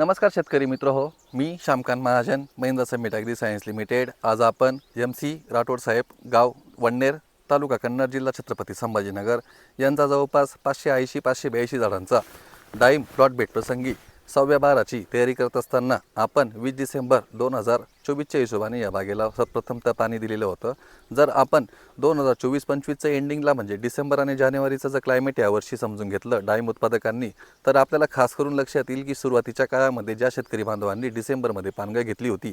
नमस्कार शेतकरी मित्र हो मी Shyamkant Mahajan Mahindra summit agri science limited आज आपण एम सी राठोड साहेब गाव वडनेर तालुका कन्नड जिल्हा छत्रपती संभाजीनगर यांचा जवळपास पाचशे ऐंशी पाचशे ब्याऐंशी झाडांचा डाईम प्लॉट भेट प्रसंगी सहाव्या बाराची तयारी करत असताना आपण वीस डिसेंबर दोन हजार चोवीसच्या हिशोबाने या बागेला सर्वप्रथमतः पाणी दिलेलं होतं. जर आपण दोन हजार चोवीस पंचवीसचं एंडिंगला म्हणजे डिसेंबर आणि जानेवारीचं जर क्लायमेट यावर्षी समजून घेतलं डाळिंब उत्पादकांनी तर आपल्याला खास करून लक्षात येईल की सुरुवातीच्या काळामध्ये ज्या शेतकरी बांधवांनी डिसेंबरमध्ये पानगळ घेतली होती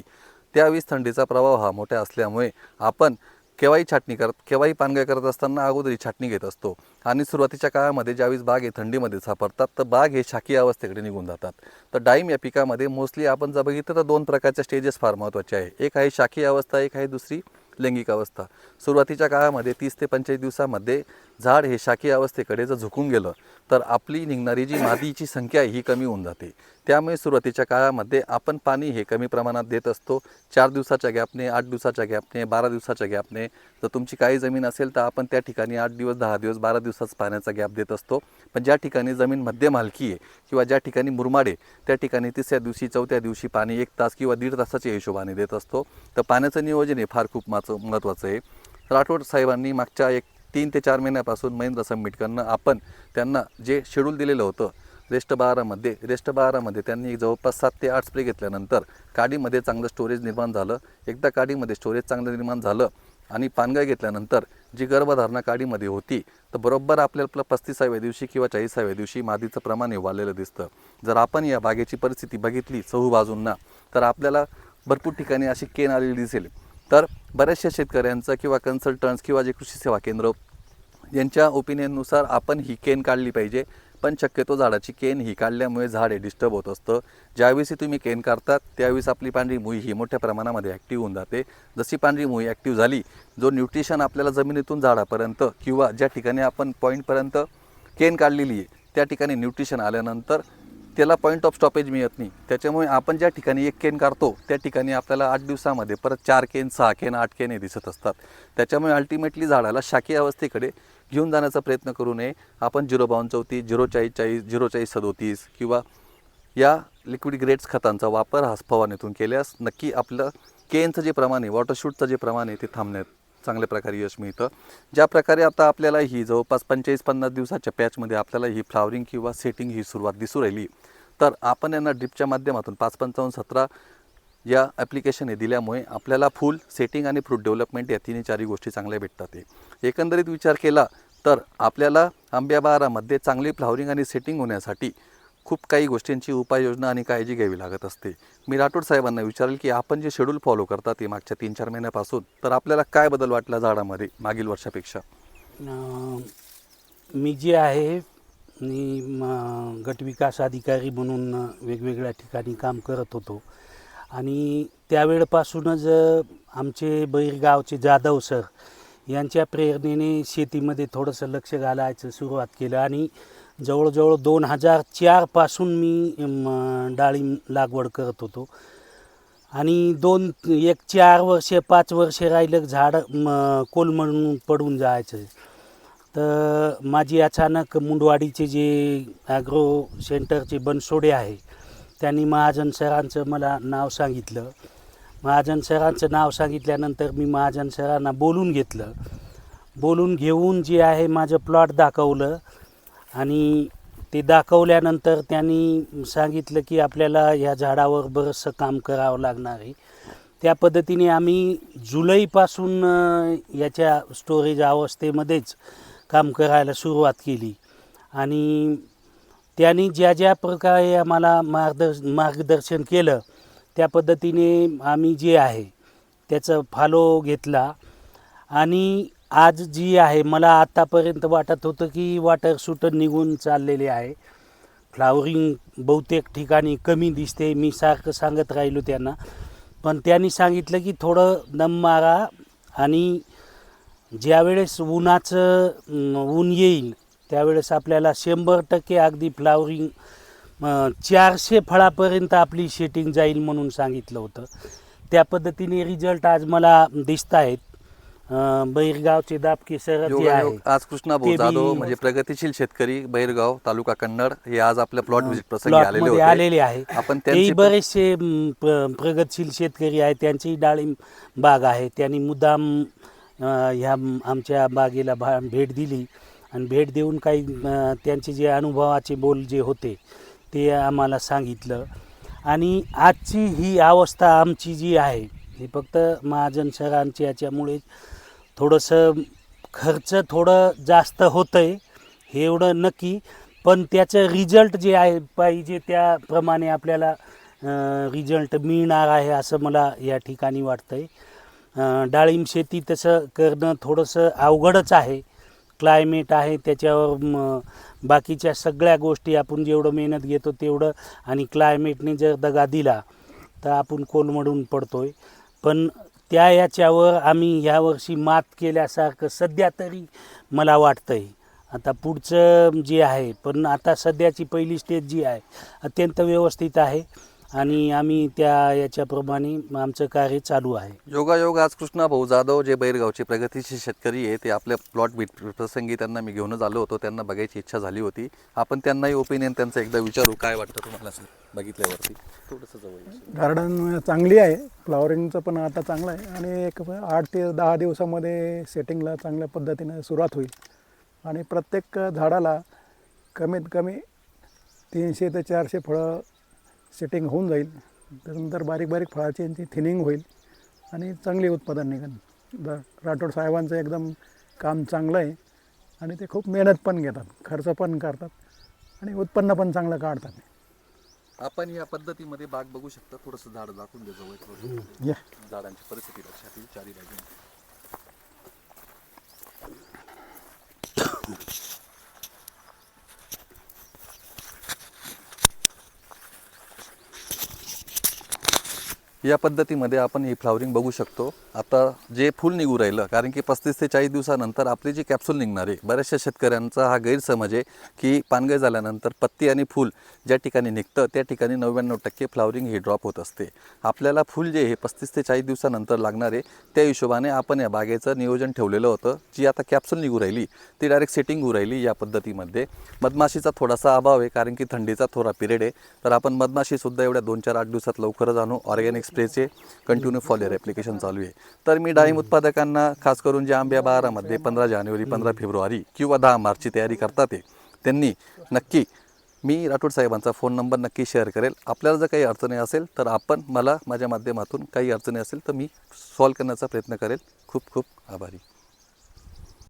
त्यावेळीस थंडीचा प्रभाव हा मोठा असल्यामुळे आपण केव्हाही छाटणी करत केव्हाही पानगळ करत असताना अगोदरी छाटणी घेत असतो. आणि सुरुवातीच्या काळामध्ये ज्यावेळेस बाग हे थंडीमध्ये सापडतात तर बाग हे शाकीय अवस्थेकडे निघून जातात. तर डाळिंब या पिकामध्ये मोस्टली आपण जर बघितलं तर दोन प्रकारच्या स्टेजेस फार महत्त्वाचे आहे. एक आहे शाकीय अवस्था एक आहे दुसरी लैंगिक अवस्था. सुरुवातीच्या काळामध्ये तीस ते पंचेचाळीस दिवसामध्ये झाड हे शाकी अवस्थेकडे जर झुकून गेलं तर आपली निघणारी जी मादीची संख्या आहे ही कमी होऊन जाते. त्यामुळे सुरुवातीच्या काळामध्ये आपण पाणी हे कमी प्रमाणात देत असतो. चार दिवसाच्या गॅपने आठ दिवसाच्या गॅपने बारा दिवसाच्या गॅपने. जर तुमची काही जमीन असेल तर आपण त्या ठिकाणी आठ दिवस दहा दिवस बारा दिवसाच पाण्याचा गॅप देत असतो. पण ज्या ठिकाणी जमीन मध्यम हलकी आहे किंवा ज्या ठिकाणी मुरमाडे त्या ठिकाणी तिसऱ्या दिवशी चौथ्या दिवशी पाणी एक तास किंवा दीड तासाच्या हिशोबाने देत असतो. तर पाण्याचं नियोजन हे फार खूप माचं महत्त्वाचं आहे. राठोड साहेबांनी मागच्या एक तीन ते चार महिन्यापासून महेंद्र समिटकडनं आपण त्यांना जे शेड्यूल दिलेलं होतं रेस्ट बारामध्ये रेस्ट बारामध्ये त्यांनी जवळपास सात ते आठ स्प्रे घेतल्यानंतर काडीमध्ये चांगलं स्टोरेज निर्माण झालं. एकदा काडीमध्ये स्टोरेज चांगलं निर्माण झालं आणि पानगाय घेतल्यानंतर जी गर्भधारणा काडीमध्ये होती तर बरोबर आपल्याला पस्तीसाव्या दिवशी किंवा चाळीसाव्या दिवशी मादीचं प्रमाण हे वाढलेलं दिसतं. जर आपण या बागेची परिस्थिती बघितली चहू बाजूंना तर आपल्याला भरपूर ठिकाणी अशी केन आलेली दिसेल. तर बऱ्याचशा शेतकऱ्यांचं किंवा कन्सल्टंट्स किंवा जे कृषी सेवा केंद्र यांच्या ओपिनियननुसार आपण ही केन काढली पाहिजे. पण शक्यतो झाडाची केन ही काढल्यामुळे झाड हे डिस्टर्ब होत असतं. ज्यावेळेस तुम्ही केन काढतात त्यावेळेस आपली पांढरी मुई ही मोठ्या प्रमाणामध्ये ॲक्टिव्ह होऊन जाते. जशी पांढरी मुई ॲक्टिव्ह झाली जो न्यूट्रिशन आपल्याला जमिनीतून झाडापर्यंत किंवा ज्या ठिकाणी आपण पॉईंटपर्यंत केन काढलेली आहे त्या ठिकाणी न्यूट्रिशन आल्यानंतर त्याला पॉईंट ऑफ स्टॉपेज मिळत नाही. त्याच्यामुळे आपण ज्या ठिकाणी एक केन काढतो त्या ठिकाणी आपल्याला आठ दिवसामध्ये परत चार केन सहा केन आठ केन हे दिसत असतात. त्याच्यामुळे अल्टिमेटली झाडाला शाकीय अवस्थेकडे घेऊन जाण्याचा प्रयत्न करू नये. आपण झिरो बावन्न चौतीस झिरो चाळीस चाळीस झिरो चाळीस सदोतीस किंवा या लिक्विड ग्रेड्स खतांचा वापर हा फवारणीतून केल्यास नक्की आपलं केनचं जे प्रमाण आहे वॉटरशूटचं जे प्रमाण आहे ते थांबण्यात चांगल्या प्रकारे यश मिळतं. ज्या प्रकारे आता आपल्याला ही जवळपास पंचेचाळीस पन्नास दिवसाच्या पॅचमध्ये आपल्याला ही फ्लावरिंग किंवा सेटिंग ही सुरुवात दिसू राहिली तर आपण यांना ड्रिपच्या माध्यमातून पाच पंचावन्न सतरा या ॲप्लिकेशन हे दिल्यामुळे आपल्याला फुल सेटिंग आणि फ्रूट डेव्हलपमेंट या तिन्ही चारही गोष्टी चांगल्या भेटतात. एकंदरीत विचार केला तर आपल्याला आंब्या बहारामध्ये चांगली फ्लावरिंग आणि सेटिंग होण्यासाठी खूप काही गोष्टींची उपाययोजना आणि काळजी घ्यावी लागत असते. मी राठोड साहेबांना विचारेल की आपण जे शेड्यूल फॉलो करतात ते मागच्या तीन चार महिन्यापासून तर आपल्याला काय बदल वाटला झाडामध्ये मागील वर्षापेक्षा? मी जे आहे मी म- गटविकास अधिकारी म्हणून वेगवेगळ्या ठिकाणी काम करत होतो. आणि त्यावेळपासूनच आमचे बैरगावचे जाधव सर यांच्या प्रेरणेने शेतीमध्ये थोडंसं लक्ष घालायचं सुरुवात केलं. आणि जवळजवळ दोन हजार चारपासून मी डाळिंब लागवड करत होतो. आणि दोन एक चार वर्षे पाच वर्षे राहिलं झाड म कोलमडून पडून जायचं. तर माझी अचानक मुंडवाडीचे जे ॲग्रो सेंटरचे बनसोडे आहे त्यांनी महाजन सरांचं मला नाव सांगितलं. महाजन सरांचं नाव सांगितल्यानंतर मी महाजन सरांना बोलून घेतलं. बोलून घेऊन जे आहे माझं प्लॉट दाखवलं. आणि ते दाखवल्यानंतर त्यांनी सांगितलं की आपल्याला या झाडावर बरंचसं काम करावं लागणार आहे. त्या पद्धतीने आम्ही जुलैपासून याच्या स्टोरेज अवस्थेमध्येच काम करायला सुरुवात केली. आणि त्यांनी ज्या ज्या प्रकारे आम्हाला मार्गदर्श मार्गदर्शन केलं त्या पद्धतीने आम्ही जे आहे त्याचं फॉलो घेतला. आणि आज जी आहे मला आत्तापर्यंत वाटत होतं की वॉटर शूटर निघून चाललेले आहे. फ्लावरिंग बहुतेक ठिकाणी कमी दिसते मी सारखं सांगत राहिलो त्यांना. पण त्यांनी सांगितलं की थोडं दम मारा आणि ज्यावेळेस उन्हाचं ऊन येईल त्यावेळेस आपल्याला शंभर टक्के अगदी फ्लावरिंग चारशे फळापर्यंत आपली शेटिंग जाईल म्हणून सांगितलं होतं. त्या पद्धतीने रिझल्ट आज मला दिसत आहेत अं, बैरगावचे दापके जे योगायोग आहे. आज कृष्णा भाऊ ते बी- जाधव म्हणजे प्रगतिशील शेतकरी बैरगाव तालुका कन्नड हे आज आपल्या प्लॉट व्हिजिट प्रसंगी आलेले प्लॉटमध्ये होते. आलेले आहे. आपण तेही त्यांची बरेचसे म, प्र- प्रगतशील शेतकरी आहेत. त्यांचीही डाळिंब बाग आहे. त्यांनी मुद्दाम अं, ह्या म- आमच्या बागेला भा भेट दिली. आणि भेट देऊन काही अं, त्यांचे जे अनुभवाचे बोल जे होते ते आम्हाला सांगितलं. आणि आजची ही अवस्था आमची जी आहे ही फक्त महाजन सरांच्या याच्यामुळे थोडंसं खर्च थोडं जास्त होतं आहे हे एवढं नक्की. पण त्याचं रिझल्ट जे आहे पाहिजे त्याप्रमाणे आपल्याला रिझल्ट मिळणार आहे असं मला या ठिकाणी वाटतं आहे डाळिंब शेती तसं करणं थोडंसं अवघडच आहे. क्लायमेट आहे त्याच्यावर बाकीच्या सगळ्या गोष्टी आपण जेवढं मेहनत घेतो तेवढं. आणि क्लायमेटने जर दगा दिला तर आपण कोलमडून पडतो आहे पण त्या याच्यावर आम्ही ह्यावर्षी मात केल्यासारखं सध्या तरी मला वाटतं आहे आता पुढचं जे आहे पण आता सध्याची पहिली स्टेज जी आहे अत्यंत व्यवस्थित आहे. आणि आम्ही त्या याच्याप्रमाणे आमचं कार्य चालू आहे. योगायोग आज कृष्णा भाऊ जाधव जे बैरगावचे प्रगतीशील शेतकरी आहे ते आपल्या प्लॉट भेट प्रसंगी त्यांना मी घेऊनच आलो होतो. त्यांना बघायची इच्छा झाली होती. आपण त्यांनाही ओपिनियन त्यांचं एकदा विचारू. काय वाटतं तुम्हाला सर बघितल्यावरती? थोडंसं जवळ. गार्डन चांगली आहे. फ्लॉवरिंगचं पण आता चांगलं आहे. आणि एक आठ ते दहा दिवसामध्ये सेटिंगला चांगल्या पद्धतीनं सुरुवात होईल. आणि प्रत्येक झाडाला कमीत कमी तीनशे ते चारशे फळं सेटिंग होऊन जाईल. त्यानंतर बारीक बारीक फळाची यांची थिनिंग होईल आणि चांगली उत्पादन निघेल. द राठोड साहेबांचं एकदम काम चांगलं आहे आणि ते खूप मेहनत पण घेतात खर्च पण करतात आणि उत्पन्न पण चांगलं काढतात. आपण या पद्धतीमध्ये बाग बघू शकता. थोडंसं झाड दाखवून दे जवळ झाडांची परिस्थिती लक्षात येईल. चारी बाजूने. या पद्धतीमध्ये आपण ही फ्लावरिंग बघू शकतो. आता जे फूल निघू राहिलं कारण की पस्तीस ते चाळीस दिवसानंतर आपली जी कॅप्सूल निघणार आहे बऱ्याचशा शेतकऱ्यांचा हा गैरसमज आहे की पानगळ झाल्यानंतर पत्ती आणि फूल ज्या ठिकाणी निघतं त्या ठिकाणी नव्याण्णव टक्के फ्लावरिंग ही ड्रॉप होत असते. आपल्याला फूल जे हे पस्तीस ते चाळीस दिवसानंतर लागणार आहे त्या हिशोबाने आपण या बागेचं नियोजन ठेवलेलं होतं. जी आता कॅप्सूल निघू राहिली ती डायरेक्ट सेटिंग होऊ राहिली या पद्धतीमध्ये. मधमाशीचा थोडासा अभाव आहे कारण की थंडीचा थोडा पिरियड आहे. तर आपण मधमाशीसुद्धा एवढ्या दोन चार आठ दिवसात लवकरच आणू. ऑर्गॅनिक्स स्प्रेचे कंटिन्यू फॉलियर ॲप्लिकेशन चालू आहे. तर मी डाळिंब उत्पादकांना खास करून जे आंब्या बारामध्ये पंधरा जानेवारी पंधरा फेब्रुवारी किंवा दहा मार्चची तयारी करतात ते त्यांनी नक्की मी राठोड साहेबांचा फोन नंबर नक्की शेअर करेल. आपल्याला जर काही अडचणी असेल तर आपण मला माझ्या माध्यमातून काही अडचणी असेल तर मी सॉल्व करण्याचा प्रयत्न करेल. खूप खूप आभारी.